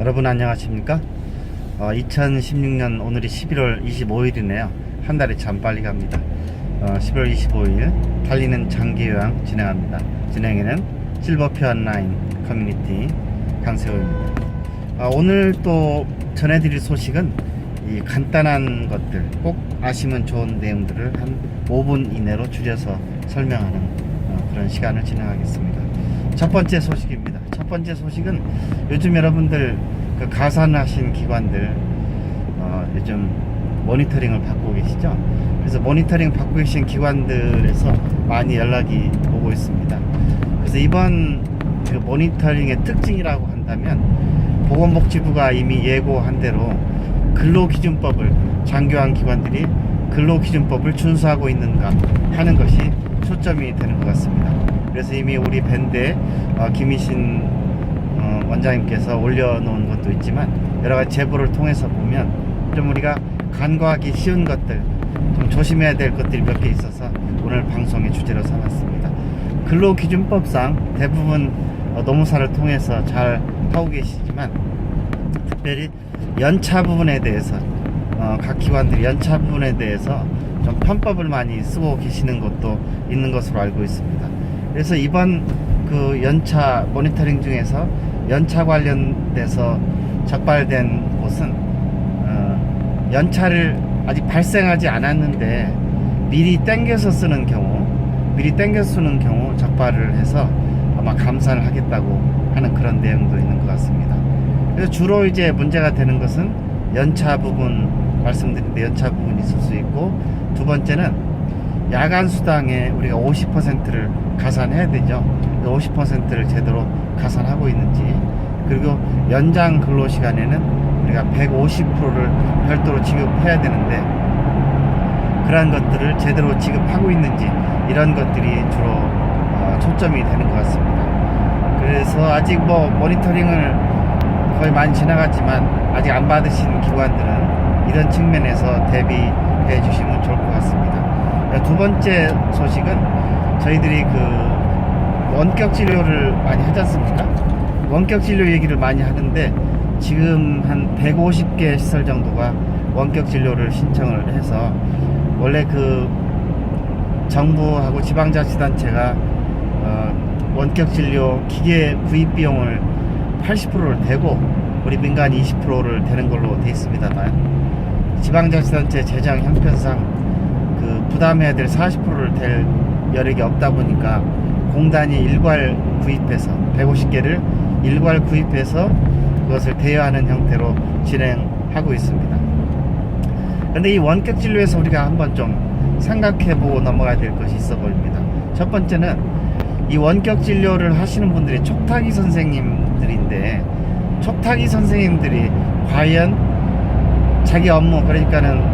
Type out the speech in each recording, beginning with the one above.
여러분 안녕하십니까? 어, 2016년 오늘이 11월 25일이네요. 한 달이 참 빨리 갑니다. 어, 11월 25일 달리는 장기요양 진행합니다. 진행에는 실버표 온라인 커뮤니티 강세호입니다. 어, 오늘 또 전해드릴 소식은 이 간단한 것들 꼭 아시면 좋은 내용들을 한 5분 이내로 줄여서 설명하는 어, 그런 시간을 진행하겠습니다. 첫 번째 소식입니다. 첫 번째 소식은 요즘 여러분들 그 가산하신 기관들 어, 요즘 모니터링을 받고 계시죠? 그래서 모니터링 받고 계신 기관들에서 많이 연락이 오고 있습니다. 그래서 이번 그 모니터링의 특징이라고 한다면 보건복지부가 이미 예고한 대로 근로기준법을 장교한 기관들이 근로기준법을 준수하고 있는가 하는 것이 초점이 되는 것 같습니다. 그래서 이미 우리 밴드에 어, 김희신 어, 원장님께서 올려놓은 것도 있지만 여러 가지 제보를 통해서 보면 좀 우리가 간과하기 쉬운 것들 좀 조심해야 될 것들이 몇 개 있어서 오늘 방송의 주제로 삼았습니다. 근로기준법상 대부분 어, 노무사를 통해서 잘 하고 계시지만 특별히 연차 부분에 대해서 어, 각 기관들이 연차 부분에 대해서 좀 편법을 많이 쓰고 계시는 것도 있는 것으로 알고 있습니다. 그래서 이번 그 연차 모니터링 중에서 연차 관련돼서 적발된 곳은 어, 연차를 아직 발생하지 않았는데 미리 땡겨서 쓰는 경우 미리 땡겨서 쓰는 경우 적발을 해서 아마 감사를 하겠다고 하는 그런 내용도 있는 것 같습니다. 그래서 주로 이제 문제가 되는 것은 연차 부분 말씀드린데 연차 부분이 있을 수 있고 두 번째는 야간 수당에 우리가 50%를 가산해야 되죠. 50%를 제대로 가산하고 있는지 그리고 연장 근로 시간에는 우리가 150%를 별도로 지급해야 되는데 그러한 것들을 제대로 지급하고 있는지 이런 것들이 주로 어, 초점이 되는 것 같습니다. 그래서 아직 뭐 모니터링을 거의 많이 지나갔지만 아직 안 받으신 기관들은 이런 측면에서 대비해 주시면 좋을 것 같습니다. 두 번째 소식은 저희들이 그 원격 진료를 많이 하지 않습니까? 원격 진료 얘기를 많이 하는데 지금 한 150개 시설 정도가 원격 진료를 신청을 해서 원래 그 정부하고 지방자치단체가 어, 원격 진료 기계 구입 비용을 80%를 대고 우리 민간 20%를 대는 걸로 돼 있습니다만 지방자치단체 재정 형편상 그 부담해야 될 40%를 댈 여력이 없다 보니까 공단이 일괄 구입해서 150개를 일괄 구입해서 그것을 대여하는 형태로 진행하고 있습니다. 그런데 이 원격 진료에서 우리가 한번 좀 생각해 보고 넘어가야 될 것이 있어 보입니다. 첫 번째는 이 원격 진료를 하시는 분들이 촉탁이 선생님들인데 촉탁이 선생님들이 과연 자기 업무 그러니까는 어,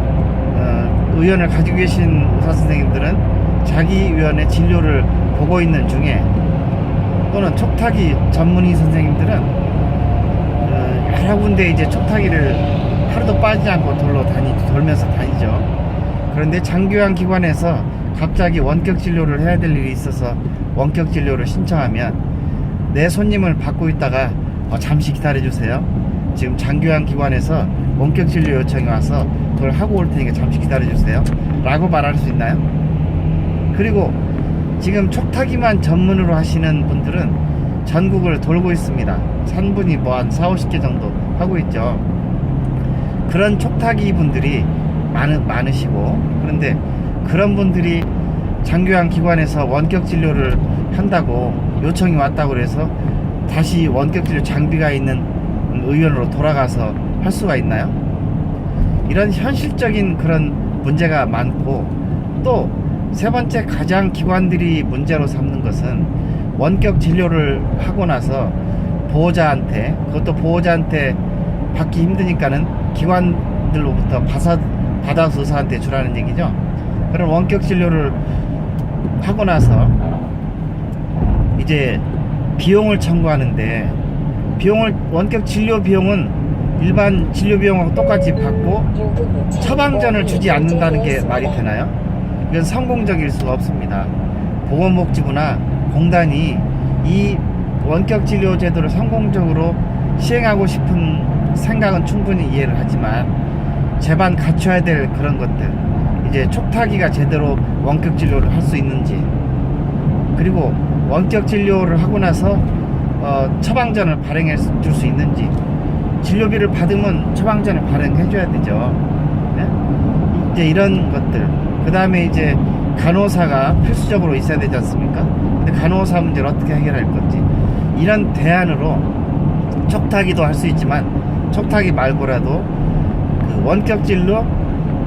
의원을 가지고 계신 의사 선생님들은 자기 의원의 진료를 보고 있는 중에 또는 촉탁이 전문의 선생님들은 어, 여러 군데 이제 촉탁이를 하루도 빠지지 않고 돌러 다니 돌면서 다니죠. 그런데 장교양 기관에서 갑자기 원격 진료를 해야 될 일이 있어서 원격 진료를 신청하면 내 손님을 받고 있다가 어, 잠시 기다려 주세요. 지금 장교양 기관에서 원격 진료 요청이 와서 그걸 하고 올 테니까 잠시 기다려 주세요. 라고 말할 수 있나요? 그리고 지금 촉탁이만 전문으로 하시는 분들은 전국을 돌고 있습니다. 산분이 뭐 한 4, 50개 정도 하고 있죠. 그런 촉탁이 분들이 많, 많으시고 그런데 그런 분들이 장교양 기관에서 원격 진료를 한다고 요청이 왔다고 그래서 다시 원격 진료 장비가 있는 의원으로 돌아가서 할 수가 있나요? 이런 현실적인 그런 문제가 많고 또 세 번째 가장 기관들이 문제로 삼는 것은 원격 진료를 하고 나서 보호자한테 그것도 보호자한테 받기 힘드니까는 기관들로부터 받아, 받아서 의사한테 주라는 얘기죠. 그런 원격 진료를 하고 나서 이제 비용을 청구하는데 비용을 원격 진료 비용은 일반 진료 비용하고 똑같이 받고 처방전을 주지 않는다는 게 말이 되나요? 이건 성공적일 수가 없습니다. 보건복지부나 공단이 이 원격 진료 제도를 성공적으로 시행하고 싶은 생각은 충분히 이해를 하지만 제반 갖춰야 될 그런 것들 이제 촉탁이가 제대로 원격 진료를 할 수 있는지 그리고 원격 진료를 하고 나서 어, 처방전을 발행해 줄 수 있는지 진료비를 받으면 처방전을 발행해 줘야 되죠. 네? 이제 이런 것들 그 다음에 이제 간호사가 필수적으로 있어야 되지 않습니까? 근데 간호사 문제를 어떻게 해결할 건지 이런 대안으로 촉탁이도 할 수 있지만 촉탁이 말고라도 그 원격 진료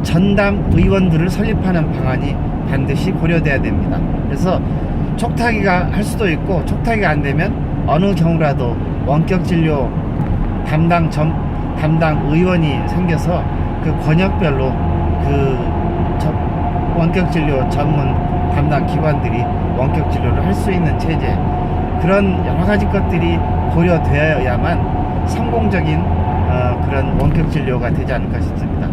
전담 의원들을 설립하는 방안이 반드시 고려돼야 됩니다. 그래서 촉탁이가 할 수도 있고 촉탁이가 안 되면 어느 경우라도 원격 진료 담당 점 담당 의원이 생겨서 그 권역별로 그 저- 원격 진료 전문 담당 기관들이 원격 진료를 할 수 있는 체제 그런 여러 가지 것들이 고려되어야만 성공적인 어, 그런 원격 진료가 되지 않을까 싶습니다.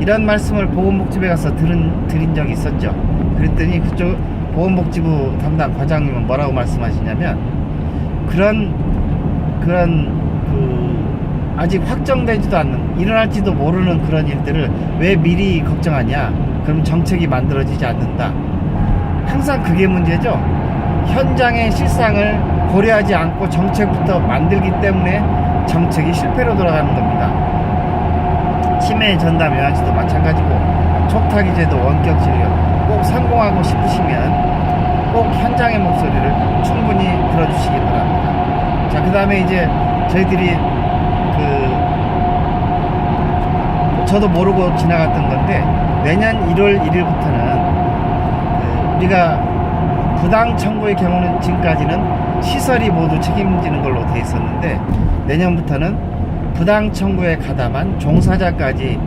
이런 말씀을 보건복지부에 가서 들은 드린 적이 있었죠. 그랬더니 그쪽 보건복지부 담당 과장님은 뭐라고 말씀하시냐면 그런 그런 그 아직 확정되지도 않는 일어날지도 모르는 그런 일들을 왜 미리 걱정하냐? 그럼 정책이 만들어지지 않는다. 항상 그게 문제죠. 현장의 실상을 고려하지 않고 정책부터 만들기 때문에 정책이 실패로 돌아가는 겁니다. 치매 전담 요양시도 마찬가지고 촉탁이 제도 원격 진료 꼭 성공하고 싶으시면 꼭 현장의 목소리를 충분히 들어주시기 바랍니다. 자, 그 다음에 이제 저희들이 그 저도 모르고 지나갔던 건데 내년 1월 1일부터는 그 우리가 부당 청구의 경우는 지금까지는 시설이 모두 책임지는 걸로 돼 있었는데 내년부터는 부당 청구에 가담한 종사자까지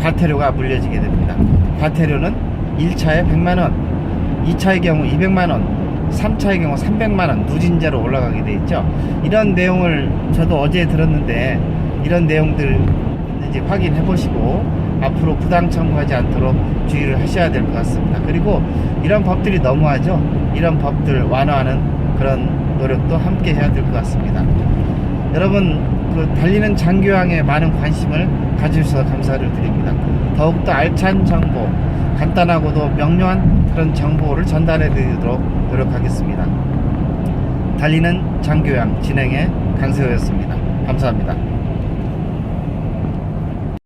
과태료가 물려지게 됩니다. 과태료는 1차에 100만 원, 2차의 경우 200만 원, 3차의 경우 300만 원 누진제로 올라가게 돼 있죠. 이런 내용을 저도 어제 들었는데 이런 내용들 이제 확인해 보시고 앞으로 부당 청구하지 않도록 주의를 하셔야 될 것 같습니다. 그리고 이런 법들이 너무하죠. 이런 법들 완화하는 그런 노력도 함께 해야 될 것 같습니다. 여러분 그 달리는 장교양에 많은 관심을 가주셔서 감사를 드립니다. 더욱더 알찬 정보, 간단하고도 명료한 그런 정보를 전달해 드리도록 노력하겠습니다. 달리는 장교양 진행의 강세호였습니다. 감사합니다.